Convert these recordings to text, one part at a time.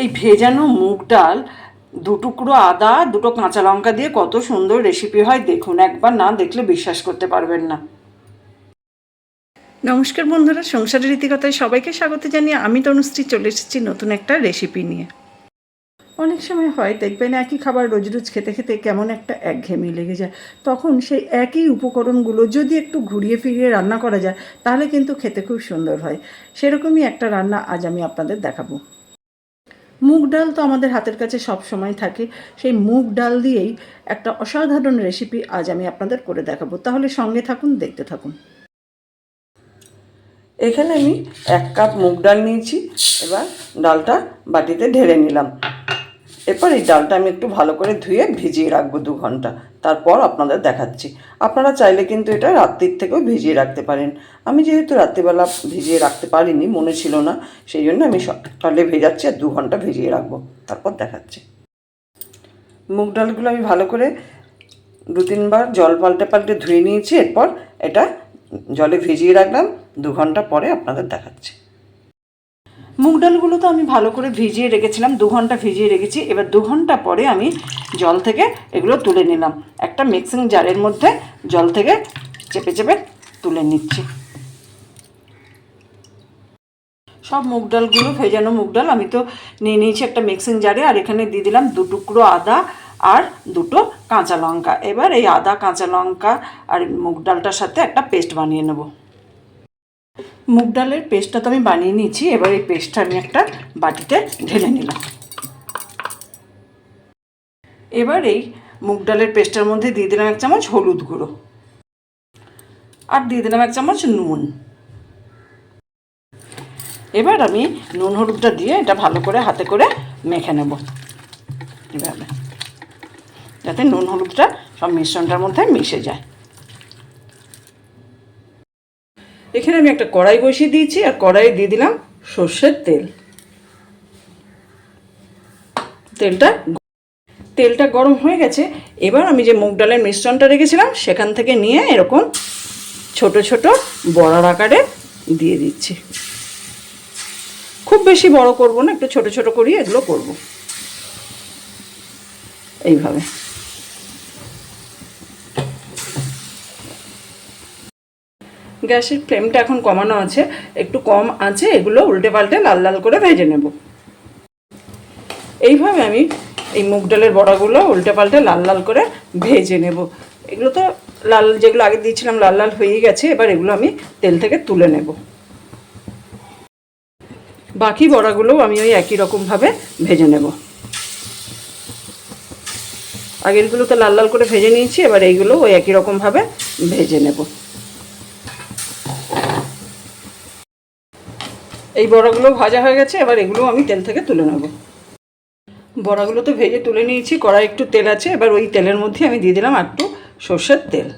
এই ভেজানো মুগ ডাল, দু টুকরো আদা, দুটো কাঁচা লঙ্কা দিয়ে কত সুন্দর রেসিপি হয় দেখুন, একবার না দেখলে বিশ্বাস করতে পারবেন না। নমস্কার বন্ধুরা, সংসারের রীতিকথায় সবাইকে স্বাগত জানিয়ে আমি তনুশ্রী চলে এসেছি নতুন একটা রেসিপি নিয়ে। অনেক সময় হয় দেখবেন একই খাবার রোজ রোজ খেতে খেতে কেমন একটা একঘেয়েমি লেগে যায়। তখন সেই একই উপকরণগুলো যদি একটু ঘুরিয়ে ফিরিয়ে রান্না করা যায়, তাহলে কিন্তু খেতে খুব সুন্দর হয়। সেরকমই একটা রান্না আজ আমি আপনাদের দেখাবো। মুগ ডাল তো আমাদের হাতের কাছে সব সময় থাকে। সেই মুগ ডাল দিয়েই একটা অসাধারণ রেসিপি আজ আমি আপনাদের করে দেখাবো। তাহলে সঙ্গে থাকুন, দেখতে থাকুন। এখানে আমি এক কাপ মুগ ডাল নিয়েছি। এবার ডালটা বাটিতে ঢেলে নিলাম। এরপর এই ডালটা আমি একটু ভালো করে ধুয়ে ভিজিয়ে রাখব দু ঘণ্টা। তারপর আপনাদের দেখাচ্ছি। আপনারা চাইলে কিন্তু এটা রাত্রির থেকেও ভিজিয়ে রাখতে পারেন। আমি যেহেতু রাত্রিবেলা ভিজিয়ে রাখতে পারিনি, মনে ছিল না, সেই জন্য আমি সকালে ভেজাচ্ছি আর দু ঘণ্টা ভিজিয়ে রাখব। তারপর দেখাচ্ছি। মুগ ডালগুলো আমি ভালো করে দু তিনবার জল পাল্টে পাল্টে ধুয়ে নিয়েছি। এরপর এটা জলে ভিজিয়ে রাখলাম। দু ঘণ্টা পরে আপনাদের দেখাচ্ছি। মুগ ডালগুলো তো আমি ভালো করে ভিজিয়ে রেখেছিলাম, দু ঘণ্টা ভিজিয়ে রেখেছি। এবার দু ঘণ্টা পরে আমি জল থেকে এগুলো তুলে নিলাম। একটা মিক্সিং জারের মধ্যে জল থেকে চেপে চেপে তুলে নিচ্ছি। সব মুগ ডালগুলো, ভেজানো মুগ ডাল আমি তো নিয়ে নিয়েছি একটা মিক্সিং জারে, আর এখানে দিয়ে দিলাম দু টুকরো আদা আর দুটো কাঁচা লঙ্কা। এবার এই আদা, কাঁচা লঙ্কা আর মুগ ডালটার সাথে একটা পেস্ট বানিয়ে নেব। মুগ ডালের পেস্টটা তো আমি বানিয়ে নিয়েছি, এবার এই পেস্টটা আমি একটা বাটিতে ঢেলে নিলাম। এবার এই মুগ ডালের পেস্টের মধ্যে দিয়ে দিলাম এক চামচ হলুদ গুঁড়ো আর দিয়ে দিলাম এক চামচ নুন। এবার আমি নুন হলুদটা দিয়ে এটা ভালো করে হাতে করে মেখে নেব। এভাবে। যাতে নুন হলুদটা সব মিশ্রণটার মধ্যে মিশে যায়। এখানে আমি একটা কড়াই বসিয়ে দিয়েছি, আর কড়াইয়ে দিয়ে দিলাম সর্ষের তেল। তেলটা তেলটা গরম হয়ে গেছে। এবার আমি যে মুগ ডালের মিশ্রণটা রেখেছিলাম, সেখান থেকে নিয়ে এরকম ছোট ছোট বড়ার আকারে দিয়ে দিচ্ছি। খুব বেশি বড় করব না, একটু ছোট ছোট করি এগুলো করব। এইভাবে। গ্যাসের ফ্লেমটা এখন কমানো আছে, একটু কম আছে, এগুলো উল্টে পাল্টে লাল লাল করে ভেজে নেব। এইভাবে আমি এই মুগ ডালের বড়াগুলো উল্টে পাল্টে লাল লাল করে ভেজে নেব। এগুলো তো লাল, যেগুলো আগে দিয়েছিলাম লাল লাল হয়ে গেছে, এবার এগুলো আমি তেল থেকে তুলে নেব। বাকি বড়াগুলোও আমি ওই একই রকমভাবে ভেজে নেব। আগেরগুলো তো লাল লাল করে ভেজে নিয়েছি, এবার এইগুলো ওই একই রকমভাবে ভেজে নেব। এই বড়াগুলো ভাজা হয়ে গেছে, এবার এগুলো আমি তেল থেকে তুলে নেব। বড়াগুলো তো ভেজে তুলে নিয়েছি, কড়াই একটু তেল আছে, এবার ওই তেলের মধ্যে আমি দিয়ে দিলাম একটু সর্ষের তেল।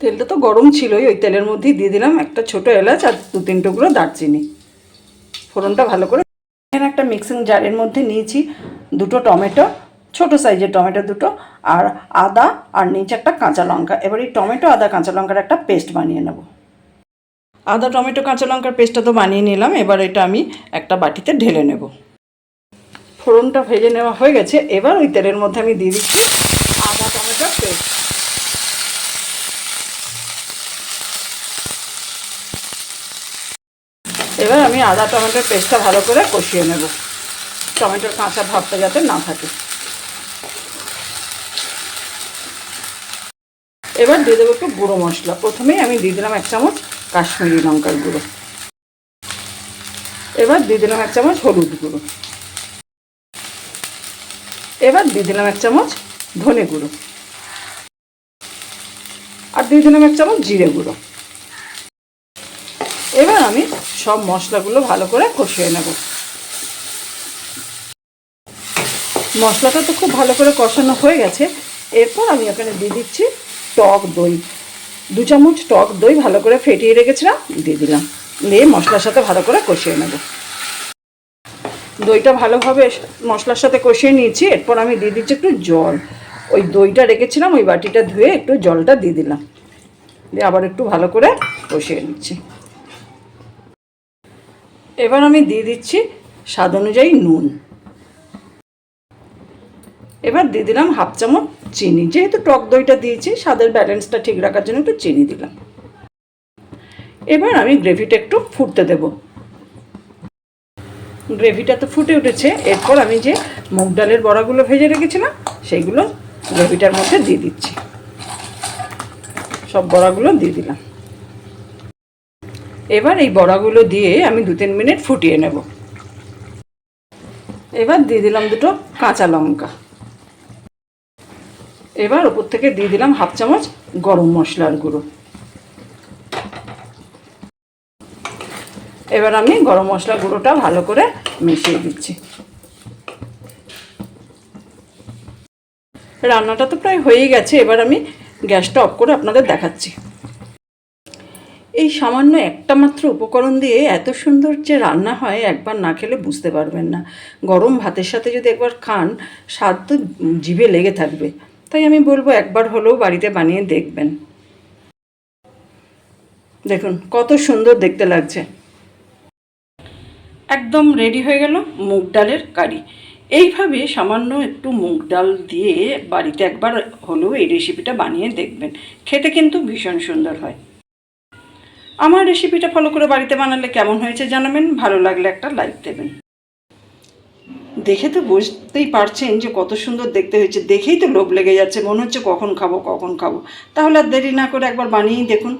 তেলটা তো গরম ছিলই, ওই তেলের মধ্যেই দিয়ে দিলাম একটা ছোট এলাচ আর দু তিন টুকরো দারচিনি। ফোড়নটা ভালো করে এখানে একটা মিক্সিং জারের মধ্যে নিয়েছি দুটো টমেটো, ছোট সাইজের টমেটো দুটো আর আদা আর নিচে একটা কাঁচা লঙ্কা। এবার এই টমেটো, আদা, কাঁচা লঙ্কার একটা পেস্ট বানিয়ে নেব। আদা, টমেটো, কাঁচা লঙ্কার পেস্টটা তো বানিয়ে নিলাম। এবার এটা আমি একটা বাটিতে ঢেলে নেব। ফোড়নটা ভেজে নেওয়া হয়ে গেছে। এবার ওই তেলের মধ্যে আমি দিয়ে দিচ্ছি আদা, টমেটোর পেস্ট। এবার আমি আদা, টমেটোর পেস্টটা ভালো করে কষিয়ে নেব। টমেটোর কাঁচা ভাবটা যাতে না থাকে। এবার দিয়ে দেবো একটু গুঁড়ো মশলা। প্রথমেই আমি দিয়ে দিলাম এক চামচ কাশ্মীরি লঙ্কার গুঁড়ো। এবার দিয়ে দিলাম এক চামচ হলুদ গুঁড়ো। এবার দিয়ে দিলাম এক চামচ ধনে গুঁড়ো। আর দিয়ে দিলাম এক চামচ জিরে গুঁড়ো। এবার আমি সব মশলাগুলো ভালো করে কষিয়ে নেব। মশলাটা তো খুব ভালো করে কষানো হয়ে গেছে। এরপর আমি এখানে দিয়ে দিচ্ছি টক দই। দু চামচ টক দই ভালো করে ফেটিয়ে রেখেছিলাম, দিয়ে দিলাম। দিয়ে মশলার সাথে ভালো করে কষিয়ে নেব। দইটা ভালোভাবে মশলার সাথে কষিয়ে নিয়েছি, এরপর আমি দিয়ে দিচ্ছি একটু জল। ওই দইটা রেখেছিলাম, ওই বাটিটা ধুয়ে একটু জলটা দিয়ে দিলাম। দিয়ে আবার একটু ভালো করে কষিয়ে নিচ্ছি। এবার আমি দিয়ে দিচ্ছি স্বাদ অনুযায়ী নুন। এবার দিয়ে দিলাম হাফ চামচ চিনি। যেহেতু টক দইটা দিয়েছি, স্বাদের ব্যালেন্সটা ঠিক রাখার জন্য একটু চিনি দিলাম। এবার আমি গ্রেভিটা একটু ফুটতে দেব। গ্রেভিটা তো ফুটে উঠেছে। এরপর আমি যে মুগ ডালের বড়াগুলো ভেজে রেখেছিলাম, সেইগুলো গ্রেভিটার মধ্যে দিয়ে দিচ্ছি। সব বড়াগুলো দিয়ে দিলাম। এবার এই বড়াগুলো দিয়ে আমি দু তিন মিনিট ফুটিয়ে নেব। এবার দিয়ে দিলাম দুটো কাঁচা লঙ্কা। এবার ওপর থেকে দিয়ে দিলাম হাফ চামচ গরম মশলার গুঁড়ো। এবার আমি গরম মশলা গুঁড়োটা ভালো করে মিশিয়ে দিচ্ছি। রান্নাটা তো প্রায় হয়েই গেছে, এবার আমি গ্যাসটা অফ করে আপনাদের দেখাচ্ছি। এই সামান্য একটা মাত্র উপকরণ দিয়ে এত সুন্দর যে রান্না হয়, একবার না খেলে বুঝতে পারবেন না। গরম ভাতের সাথে যদি একবার খান, স্বাদ তো জিভে লেগে থাকবে। তাই আমি বলব একবার হলেও বাড়িতে বানিয়ে দেখবেন। দেখুন, কত সুন্দর দেখতে লাগছে। একদম রেডি হয়ে গেল মুগ ডালের কারি। এইভাবে সামান্য একটু মুগ ডাল দিয়ে বাড়িতে একবার হলেও এই রেসিপিটা বানিয়ে দেখবেন। খেতে কিন্তু ভীষণ সুন্দর হয়। আমার রেসিপিটা ফলো করে বাড়িতে বানালে কেমন হয়েছে জানাবেন, ভালো লাগলে একটা লাইক দেবেন। দেখে তো বুঝতেই পারছেন যে কত সুন্দর দেখতে হয়েছে। দেখেই তো লোভ লেগে যাচ্ছে। মনে হচ্ছে কখন খাব কখন খাব। তাহলে আর দেরি না করে একবার বানিয়েই দেখুন।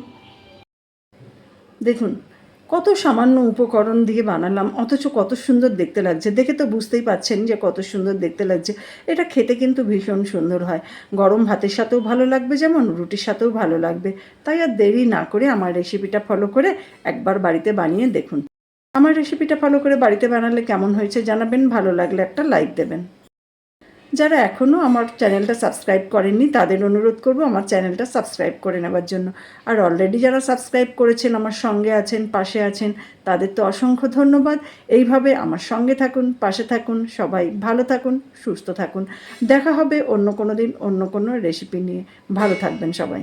দেখুন, কত সামান্য উপকরণ দিয়ে বানালাম, অথচ কত সুন্দর দেখতে লাগছে। দেখে তো বুঝতেই পাচ্ছেন যে কত সুন্দর দেখতে লাগছে। এটা খেতে কিন্তু ভীষণ সুন্দর হয়। গরম ভাতের সাথেও ভালো লাগবে যেমন, রুটির সাথেও ভালো লাগবে। তাই আর দেরি না করে আমার রেসিপিটা ফলো করে একবার বাড়িতে বানিয়ে দেখুন। আমার রেসিপিটা ফলো করে বাড়িতে বানালে কেমন হয়েছে জানাবেন, ভালো লাগলে একটা লাইক দেবেন। যারা এখনও আমার চ্যানেলটা সাবস্ক্রাইব করেননি, তাদের অনুরোধ করব আমার চ্যানেলটা সাবস্ক্রাইব করে নেওয়ার জন্য। আর অলরেডি যারা সাবস্ক্রাইব করেছেন, আমার সঙ্গে আছেন, পাশে আছেন, তাদের তো অসংখ্য ধন্যবাদ। এইভাবে আমার সঙ্গে থাকুন, পাশে থাকুন, সবাই ভালো থাকুন, সুস্থ থাকুন। দেখা হবে অন্য কোনো দিন অন্য কোনো রেসিপি নিয়ে। ভালো থাকবেন সবাই।